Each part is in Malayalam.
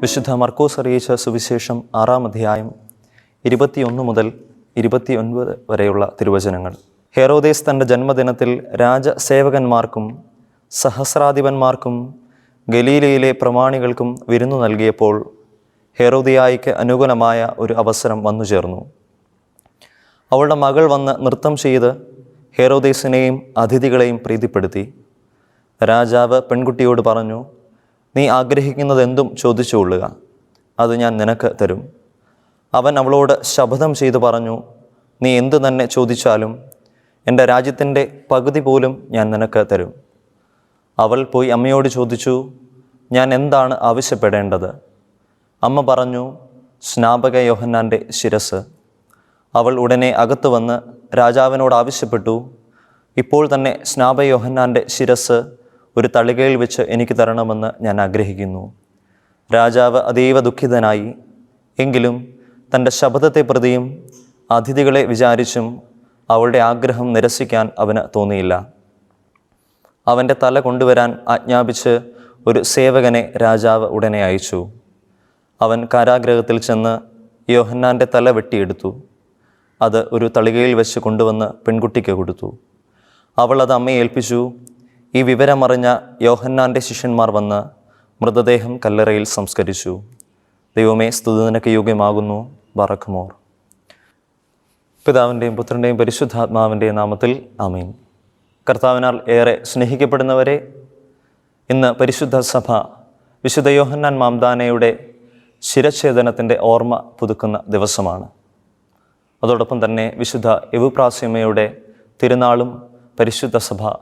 വിശുദ്ധ മർക്കോസ് അറിയിച്ച സുവിശേഷം ആറാം അധ്യായം ഇരുപത്തിയൊന്ന് മുതൽ ഇരുപത്തിയൊൻപത് വരെയുള്ള തിരുവചനങ്ങൾ. ഹെറോദേസ് തന്റെ ജന്മദിനത്തിൽ രാജസേവകന്മാർക്കും സഹസ്രാധിപന്മാർക്കും ഗലീലയിലെ പ്രമാണികൾക്കും വിരുന്നു നൽകിയപ്പോൾ ഹെറോദിയായിക്ക് അനുകൂലമായ ഒരു അവസരം വന്നു ചേർന്നു. അവളുടെ മകൾ വന്ന് നൃത്തം ചെയ്ത് ഹെറോദേസിനെയും അതിഥികളെയും പ്രീതിപ്പെടുത്തി. രാജാവ് പെൺകുട്ടിയോട് പറഞ്ഞു നീ ആഗ്രഹിക്കുന്നത് എന്തും ചോദിച്ചുകൊള്ളുക. അത് ഞാൻ നിനക്ക് തരും. അവൻ അവളോട് ശപഥം ചെയ്തു പറഞ്ഞു നീ എന്തു തന്നെ ചോദിച്ചാലും എന്റെ രാജ്യത്തിന്റെ പകുതി പോലും ഞാൻ നിനക്ക് തരും. അവൾ പോയി അമ്മയോട് ചോദിച്ചു ഞാൻ എന്താണ് ആവശ്യപ്പെടേണ്ടത്? അമ്മ പറഞ്ഞു സ്നാപക യോഹന്നാന്റെ ശിരസ് അവൾ ഉടനെ അകത്തു വന്ന് രാജാവിനോട് ആവശ്യപ്പെട്ടു ഇപ്പോൾ തന്നെ സ്നാപക യോഹന്നാന്റെ ശിരസ് ഒരു തളികയിൽ വെച്ച് എനിക്ക് തരണമെന്ന് ഞാൻ ആഗ്രഹിക്കുന്നു. രാജാവ് അതീവ ദുഃഖിതനായി എങ്കിലും തന്റെ ശബ്ദത്തെ പ്രതിയും അതിഥികളെ വിചാരിച്ചും അവളുടെ ആഗ്രഹം നിരസിക്കാൻ അവന് തോന്നിയില്ല. അവന്റെ തല കൊണ്ടുവരാൻ ആജ്ഞാപിച്ച് ഒരു സേവകനെ രാജാവ് ഉടനെ അയച്ചു. അവൻ കാരാഗ്രഹത്തിൽ ചെന്ന് യോഹന്നാന്റെ തല വെട്ടിയെടുത്തു. അത് ഒരു തളികയിൽ വെച്ച് കൊണ്ടുവന്ന് പെൺകുട്ടിക്ക് കൊടുത്തു. അവൾ അത് അമ്മയെ ഏൽപ്പിച്ചു. ഈ വിവരമറിഞ്ഞ യോഹന്നാന്റെ ശിഷ്യന്മാർ വന്ന് മൃതദേഹം കല്ലറയിൽ സംസ്കരിച്ചു. ദൈവമേ സ്തുതി നിനക്ക് യോഗ്യമാകുന്നു. ബറഖ്മോർ പിതാവിന്റെയും പുത്രന്റെയും പരിശുദ്ധാത്മാവിന്റെയും നാമത്തിൽ അമീൻ കർത്താവിനാൽ ഏറെ സ്നേഹിക്കപ്പെടുന്നവരെ ഇന്ന് പരിശുദ്ധ സഭ വിശുദ്ധ യോഹന്നാൻ മാംദാനയുടെ ശിരച്ഛേദനത്തിന്റെ ഓർമ്മ പുതുക്കുന്ന ദിവസമാണ്. അതോടൊപ്പം തന്നെ വിശുദ്ധ യവുപ്രാസിമയുടെ തിരുനാളും പരിശുദ്ധ സഭ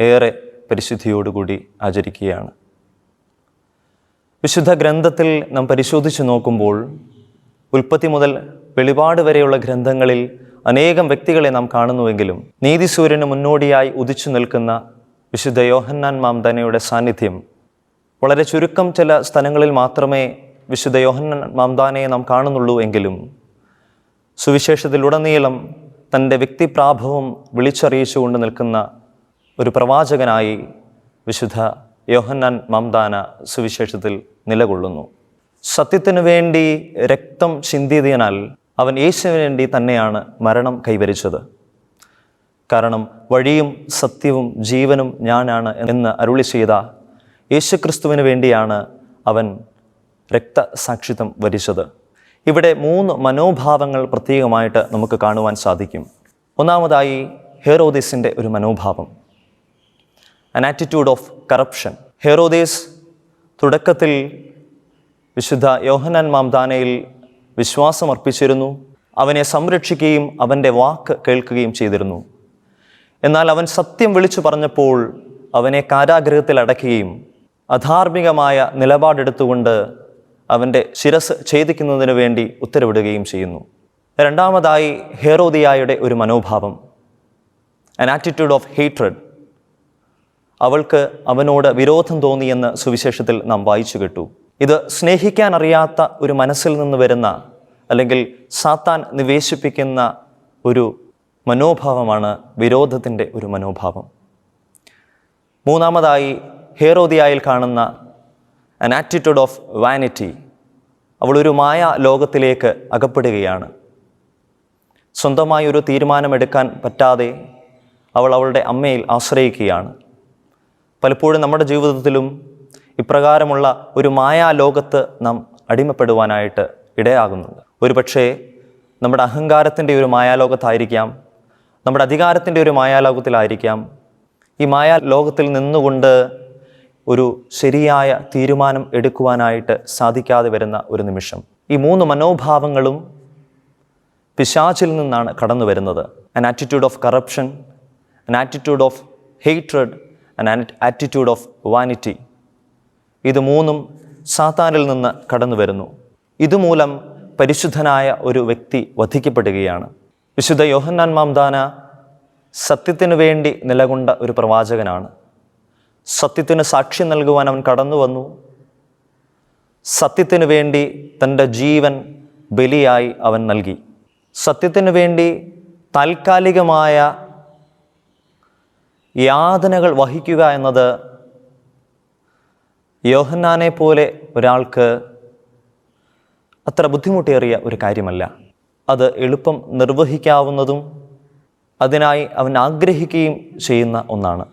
ഏറെ പരിശുദ്ധിയോടുകൂടി ആചരിക്കുകയാണ്. വിശുദ്ധ ഗ്രന്ഥത്തിൽ നാം പരിശോധിച്ച് നോക്കുമ്പോൾ ഉൽപ്പത്തി മുതൽ വെളിപാട് വരെയുള്ള ഗ്രന്ഥങ്ങളിൽ അനേകം വ്യക്തികളെ നാം കാണുന്നുവെങ്കിലും നീതിസൂര്യന് മുന്നോടിയായി ഉദിച്ചു നിൽക്കുന്ന വിശുദ്ധ യോഹന്നാൻ മാംദാനയുടെ സാന്നിധ്യം വളരെ ചുരുക്കം ചില സ്ഥലങ്ങളിൽ മാത്രമേ വിശുദ്ധ യോഹന്നാൻ മാംദാനയെ നാം കാണുന്നുള്ളൂ എങ്കിലും സുവിശേഷത്തിലുടനീളം തന്റെ വ്യക്തിപ്രാഭവം വിളിച്ചറിയിച്ചുകൊണ്ട് നിൽക്കുന്ന ഒരു പ്രവാചകനായി വിശുദ്ധ യോഹന്നാൻ മംദാന സുവിശേഷത്തിൽ നിലകൊള്ളുന്നു. സത്യത്തിനു വേണ്ടി രക്തം ചിന്തിയതിനാൽ അവൻ യേശുവിന് വേണ്ടി തന്നെയാണ് മരണം കൈവരിച്ചത്. കാരണം വഴിയും സത്യവും ജീവനും ഞാനാണ് എന്ന് അരുളി ചെയ്ത യേശുക്രിസ്തുവിന് വേണ്ടിയാണ് അവൻ രക്തസാക്ഷിത്വം വരിച്ചത്. ഇവിടെ മൂന്ന് മനോഭാവങ്ങൾ പ്രത്യേകമായിട്ട് നമുക്ക് കാണുവാൻ സാധിക്കും. ഒന്നാമതായി ഹെറോദിസിന്റെ ഒരു മനോഭാവം. അൻ ആറ്റിറ്റ്യൂഡ് ഓഫ് കറപ്ഷൻ ഹെറോദേസ് തുടക്കത്തിൽ വിശുദ്ധ യോഹനാൻ മാംദാനയിൽ വിശ്വാസം അർപ്പിച്ചിരുന്നു. അവനെ സംരക്ഷിക്കുകയും അവന്റെ വാക്ക് കേൾക്കുകയും ചെയ്തിരുന്നു. എന്നാൽ അവൻ സത്യം വിളിച്ചു പറഞ്ഞപ്പോൾ അവനെ കാരാഗ്രഹത്തിൽ അടയ്ക്കുകയും അധാർമികമായ നിലപാടെടുത്തുകൊണ്ട് അവന്റെ ശിരസ് ഛേദിക്കുന്നതിന് വേണ്ടി ഉത്തരവിടുകയും ചെയ്യുന്നു. രണ്ടാമതായി ഹേറോദിയായുടെ ഒരു മനോഭാവം. ആൻ ആറ്റിറ്റ്യൂഡ് ഓഫ് ഹേറ്റ്രഡ് അവൾക്ക് അവനോട് വിരോധം തോന്നിയെന്ന് സുവിശേഷത്തിൽ നാം വായിച്ചു കേട്ടു. ഇത് സ്നേഹിക്കാൻ അറിയാത്ത ഒരു മനസ്സിൽ നിന്ന് വരുന്ന അല്ലെങ്കിൽ സാത്താൻ നിവേശിപ്പിക്കുന്ന ഒരു മനോഭാവമാണ് വിരോധത്തിന്റെ ഒരു മനോഭാവം. മൂന്നാമതായി ഹേറോദിയായിൽ കാണുന്ന അൻ ആറ്റിറ്റ്യൂഡ് ഓഫ് വാനിറ്റി അവളൊരു മായ ലോകത്തിലേക്ക് അകപ്പെടുകയാണ്. സ്വന്തമായി ഒരു തീരുമാനമെടുക്കാൻ പറ്റാതെ അവൾ അവളുടെ അമ്മയിൽ ആശ്രയിക്കുകയാണ്. പലപ്പോഴും നമ്മുടെ ജീവിതത്തിലും ഇപ്രകാരമുള്ള ഒരു മായാലോകത്ത് നാം അടിമപ്പെടുവാനായിട്ട് ഇടയാകുന്നുണ്ട്. ഒരു പക്ഷേ നമ്മുടെ അഹങ്കാരത്തിന്റെ ഒരു മായാലോകത്തായിരിക്കാം നമ്മുടെ അധികാരത്തിന്റെ ഒരു മായാലോകത്തിലായിരിക്കാം. ഈ മായാലോകത്തിൽ നിന്നുകൊണ്ട് ഒരു ശരിയായ തീരുമാനം എടുക്കുവാനായിട്ട് സാധിക്കാതെ വരുന്ന ഒരു നിമിഷം. ഈ മൂന്ന് മനോഭാവങ്ങളും പിശാചിൽ നിന്നാണ് കടന്നു വരുന്നത് an attitude of corruption an attitude of hatred an attitude of vanity ഇത് മൂന്നും സാത്താനിൽ നിന്ന് കടന്നു വരുന്നു. ഇതുമൂലം പരിശുദ്ധനായ ഒരു വ്യക്തി വധിക്കപ്പെടുകയാണ്. വിശുദ്ധ യോഹന്നാൻ മാംദാന സത്യത്തിനു വേണ്ടി നിലകൊണ്ട ഒരു പ്രവാചകനാണ്. സത്യത്തിന് സാക്ഷി നൽകുവാൻ അവൻ കടന്നു വന്നു. സത്യത്തിനു വേണ്ടി തന്റെ ജീവൻ ബലിയായി അവൻ നൽകി. സത്യത്തിനു വേണ്ടി താൽക്കാലികമായ യാതനകൾ വഹിക്കുക എന്നത് യോഹന്നാനെ പോലെ ഒരാൾക്ക് അത്ര ബുദ്ധിമുട്ടേറിയ ഒരു കാര്യമല്ല. അത് എളുപ്പം നിർവഹിക്കാവുന്നതും അതിനായി അവൻ ആഗ്രഹിക്കുകയും ചെയ്യുന്ന ഒന്നാണ്.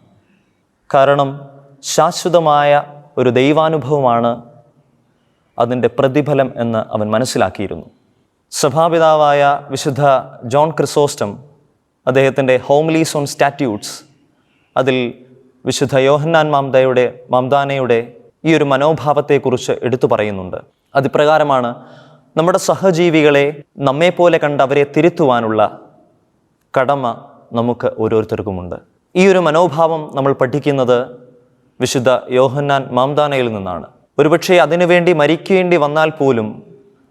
കാരണം ശാശ്വതമായ ഒരു ദൈവാനുഭവമാണ് അതിന്റെ പ്രതിഫലം എന്ന് അവൻ മനസ്സിലാക്കിയിരുന്നു. സഭാപിതാവായ വിശുദ്ധ ജോൺ ക്രിസോസ്റ്റം അദ്ദേഹത്തിന്റെ ഹോംലീസ് ഓൺ സ്റ്റാറ്റ്യൂട്ട്സ് അതിൽ വിശുദ്ധ യോഹന്നാൻ മാംദയുടെ മാംദാനയുടെ ഈ ഒരു മനോഭാവത്തെക്കുറിച്ച് എടുത്തു പറയുന്നുണ്ട്. അതിപ്രകാരമാണ് നമ്മുടെ സഹജീവികളെ നമ്മെപ്പോലെ കണ്ട് അവരെ തിരുത്തുവാനുള്ള കടമ നമുക്ക് ഓരോരുത്തർക്കുമുണ്ട്. ഈ ഒരു മനോഭാവം നമ്മൾ പഠിക്കുന്നത് വിശുദ്ധ യോഹന്നാൻ മാംദാനയിൽ നിന്നാണ്. ഒരുപക്ഷെ അതിനുവേണ്ടി മരിക്കേണ്ടി വന്നാൽ പോലും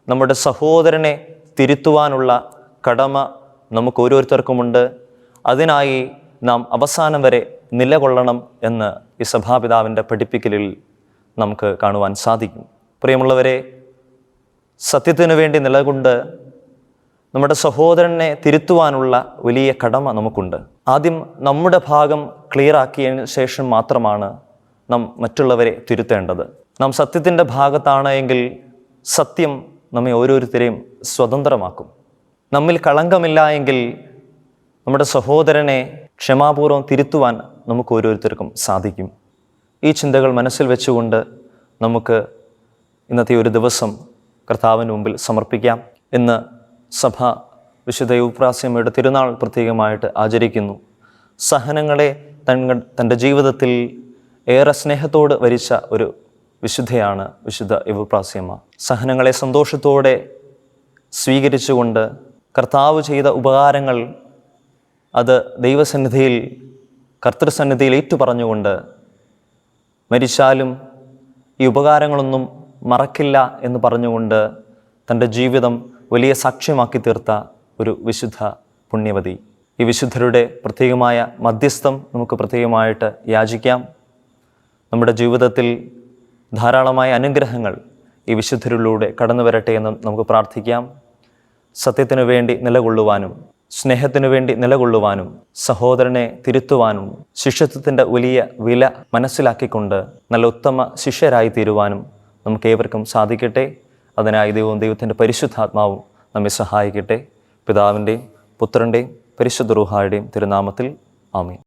നമ്മുടെ സഹോദരനെ തിരുത്തുവാനുള്ള കടമ നമുക്ക് ഓരോരുത്തർക്കുമുണ്ട്. അതിനായി നാം അവസാനം വരെ നിലകൊള്ളണം എന്ന് ഈ സഭാപിതാവിന്റെ പഠിപ്പിക്കലിൽ നമുക്ക് കാണുവാൻ സാധിക്കും. പ്രിയമുള്ളവരെ സത്യത്തിനു വേണ്ടി നിലകൊണ്ട് നമ്മുടെ സഹോദരനെ തിരുത്തുവാനുള്ള വലിയ കടമ നമുക്കുണ്ട്. ആദ്യം നമ്മുടെ ഭാഗം ക്ലിയർ ആക്കിയതിന് ശേഷം മാത്രമാണ് നാം മറ്റുള്ളവരെ തിരുത്തേണ്ടത്. നാം സത്യത്തിന്റെ ഭാഗത്താണ് എങ്കിൽ സത്യം നമ്മെ ഓരോരുത്തരെയും സ്വതന്ത്രമാക്കും. നമ്മിൽ കളങ്കമില്ല എങ്കിൽ നമ്മുടെ സഹോദരനെ ക്ഷമാപൂർവം തിരുത്തുവാൻ നമുക്ക് ഓരോരുത്തർക്കും സാധിക്കും. ഈ ചിന്തകൾ മനസ്സിൽ വെച്ചുകൊണ്ട് നമുക്ക് ഇന്നത്തെ ഒരു ദിവസം കർത്താവിന് മുമ്പിൽ സമർപ്പിക്കാം ഇന്ന് സഭ വിശുദ്ധ യുപ്രാസ്യമയുടെ തിരുനാൾ പ്രത്യേകമായിട്ട് ആചരിക്കുന്നു. സഹനങ്ങളെ തൻ തന്റെ ജീവിതത്തിൽ ഏറെ സ്നേഹത്തോട് വരിച്ച ഒരു വിശുദ്ധയാണ് വിശുദ്ധ യുവപ്രാസ്യമ്മ സഹനങ്ങളെ സന്തോഷത്തോടെ സ്വീകരിച്ചുകൊണ്ട് കർത്താവ് ചെയ്ത ഉപകാരങ്ങൾ അത് ദൈവസന്നിധിയിൽ കർത്തൃസന്നിധിയിൽ ഏറ്റുപറഞ്ഞുകൊണ്ട് മരിച്ചാലും ഈ ഉപകാരങ്ങളൊന്നും മറക്കില്ല എന്ന് പറഞ്ഞുകൊണ്ട് തന്റെ ജീവിതം വലിയ സാക്ഷ്യമാക്കി തീർത്ത ഒരു വിശുദ്ധ പുണ്യവതി. ഈ വിശുദ്ധരുടെ പ്രത്യേകമായ മധ്യസ്ഥം നമുക്ക് പ്രത്യേകമായിട്ട് യാചിക്കാം. നമ്മുടെ ജീവിതത്തിൽ ധാരാളമായ അനുഗ്രഹങ്ങൾ ഈ വിശുദ്ധരിലൂടെ കടന്നു വരട്ടെ എന്ന് നമുക്ക് പ്രാർത്ഥിക്കാം. സത്യത്തിനു വേണ്ടി നിലകൊള്ളുവാനും സ്നേഹത്തിനു വേണ്ടി നിലകൊള്ളുവാനും സഹോദരനെ തിരുത്തുവാനും ശിഷ്യത്വത്തിന്റെ വലിയ വില മനസ്സിലാക്കിക്കൊണ്ട് നല്ല ഉത്തമ ശിഷ്യരായി തീരുവാനും നമുക്ക് ഏവർക്കും സാധിക്കട്ടെ. അതിനായി ദൈവവും ദൈവത്തിന്റെ പരിശുദ്ധാത്മാവും നമ്മെ സഹായിക്കട്ടെ. പിതാവിന്റെയും പുത്രന്റെയും പരിശുദ്ധ റുഹായുടെയും തിരുനാമത്തിൽ ആമീൻ.